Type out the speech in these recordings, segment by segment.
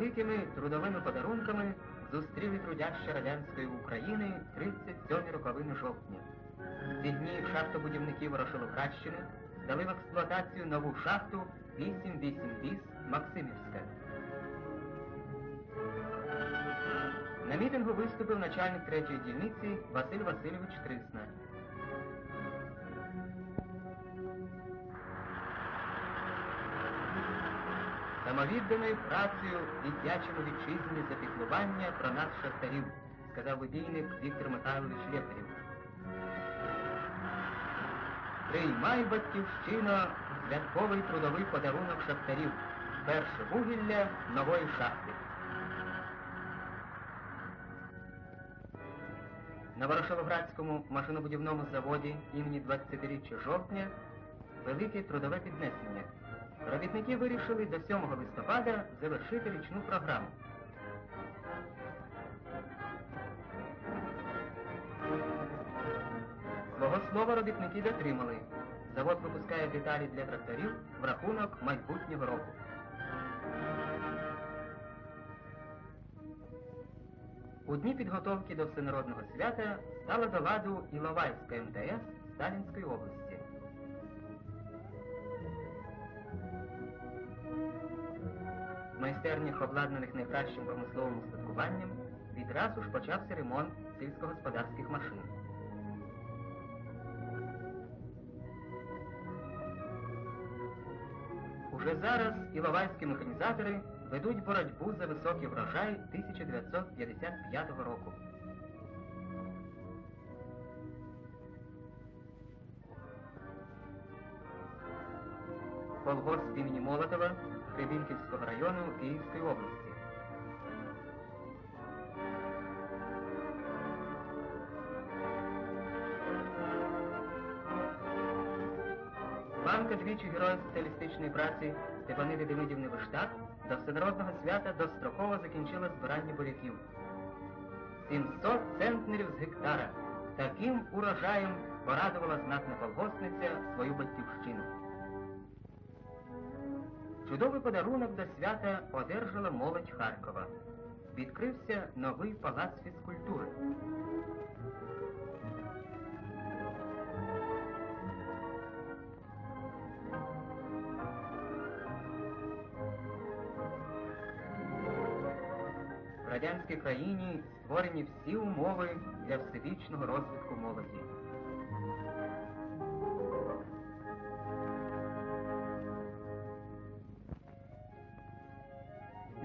Великими трудовими подарунками зустріли трудяща радянської України 37 роковини жовтня. В ці дні шахтобудівники Ворошиловградщини здали в експлуатацію нову шахту 88 віс Максимівська. На мітингу виступив начальник третьої дільниці Василь Васильович Трисна. Самовідданою працею віддячимо вітчизні за піклування про нас шахтарів, сказав вибійник Віктор Михайлович Лєпарів. Приймай, батьківщина, святковий трудовий подарунок шахтарів. Перше вугілля нової шахти. На Ворошиловградському машинобудівному заводі імені 20-річчя жовтня велике трудове піднесення. Робітники вирішили до 7 листопада завершити річну програму. Свого слова робітники дотримали. Завод випускає деталі для тракторів в рахунок майбутнього року. У дні підготовки до всенародного свята стала до ладу Іловайська МТС Сталінської області. Майстернях, обладнаних найкращим промисловим устаткуванням, відразу ж почався ремонт сільськогосподарських машин. Уже зараз іловайські механізатори ведуть боротьбу за високий врожай 1955 року. Колгосп імені Молотова Хребінківського району Київської області. Банка двічі Героя соціалістичної праці Степаниди Демидівни Виштак до всенародного свята достроково закінчила збирання буряків. 700 центнерів з гектара. Таким урожаєм порадувала знатна колгоспниця свою батьківщину. Чудовий подарунок до свята одержала молодь Харкова. Відкрився новий палац фізкультури. В радянській країні створені всі умови для всебічного розвитку молоді.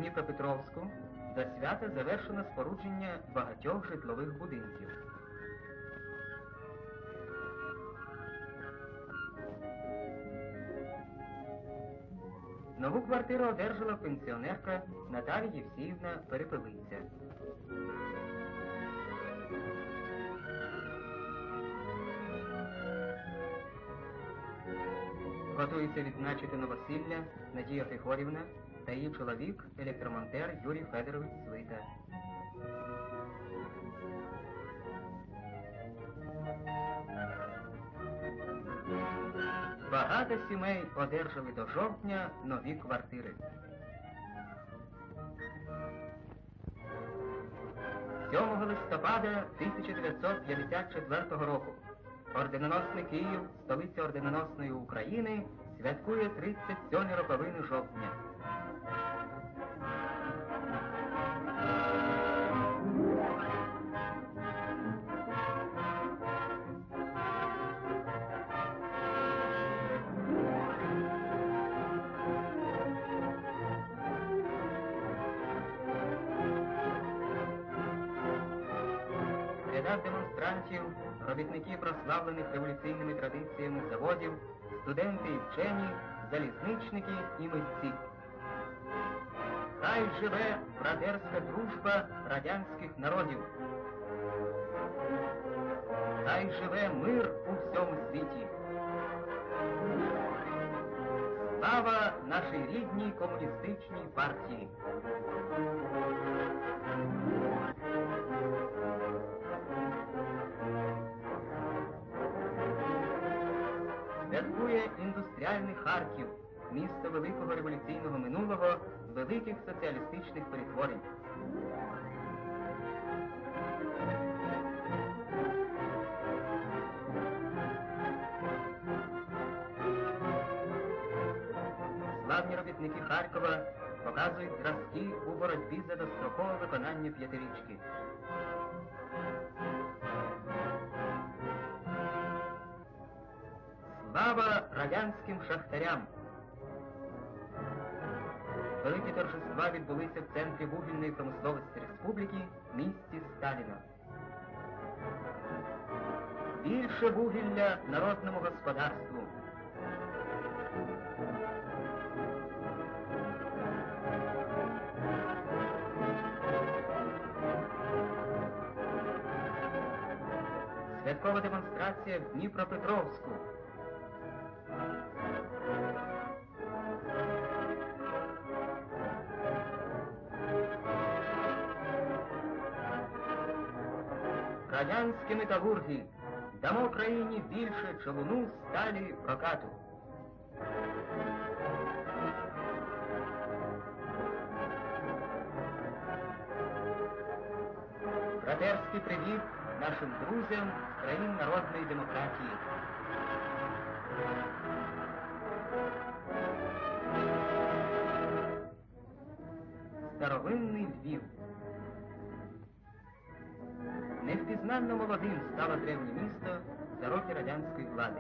Дніпропетровську до свята завершено спорудження багатьох житлових будинків. Нову квартиру одержала пенсіонерка Наталія Євсіївна Перепелиця. Готується відзначити новосілля Надія Григорівна та її чоловік, електромонтер Юрій Федорович Свита. Багато сімей одержали до жовтня нові квартири. 7 листопада 1954 року орденоносний Київ, столиця орденоносної України, святкує 37 роковини жовтня. Рядах демонстрантів, робітники прославлених революційними традиціями заводів, студенти і вчені, залізничники і митці. Хай живе братерська дружба радянських народів. Хай живе мир у всьому світі. Слава нашій рідній комуністичній партії. Святкує індустріальний Харків, місто великого революційного минулого, великих соціалістичних перетворень. Славні робітники Харкова показують зразки у боротьбі за дострокове виконання п'ятирічки. Слава радянським шахтарям! Великі торжества відбулися в центрі вугільної промисловості республіки, місті Сталіна. Більше вугілля народному господарству. Святкова демонстрація в Дніпропетровську. Радянські металурги, дамо країні більше човуну, сталі, прокату. Братерський привіт нашим друзям з країн народної демократії. Старовинний Львів. Невпізнанно молодим стало древнє місто за роки радянської влади.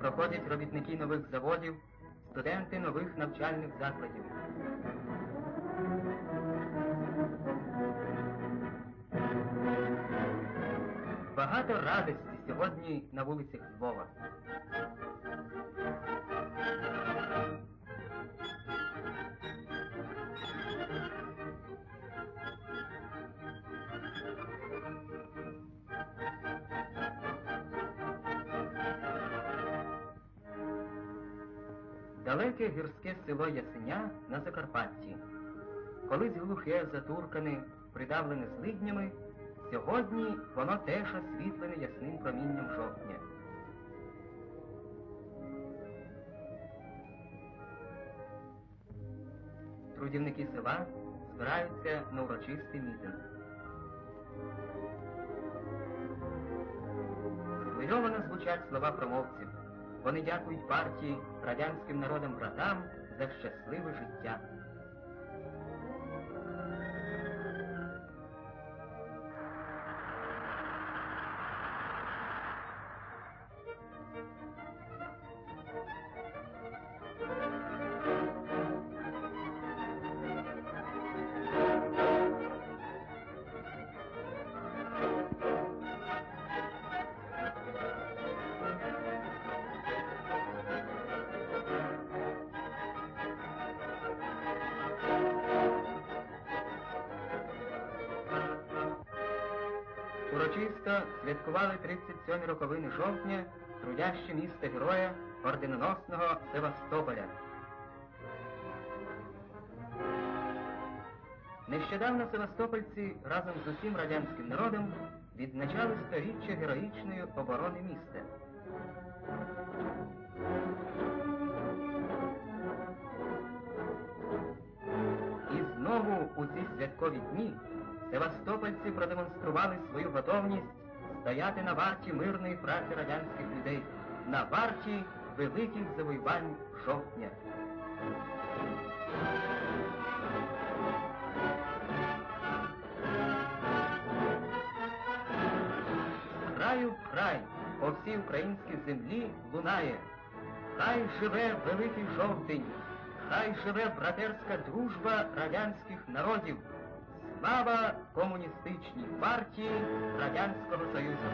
Проходять робітники нових заводів, студенти нових навчальних закладів. Багато радості сьогодні на вулицях Львова. Далеке гірське село Ясеня на Закарпатті. Колись глухе, затуркане, придавлене злиднями, сьогодні воно теж освітлене ясним промінням жовтня. Трудівники села збираються на урочистий мітинг. Схвильовано звучать слова промовців. Вони дякують партії, радянським народам братам за щасливе життя. Урочисто святкували 37 роковини жовтня трудяще міста героя орденоносного Севастополя. Нещодавно севастопольці разом з усім радянським народом відзначали сторіччя героїчної оборони міста. І знову у ці святкові дні севастопольці продемонстрували свою готовність стояти на варті мирної праці радянських людей, на варті великих завоювань жовтня. Краю край по всій українській землі лунає. Хай живе великий жовтень, хай живе братерська дружба радянських народів. Слава комуністичній партії Радянського Союзу.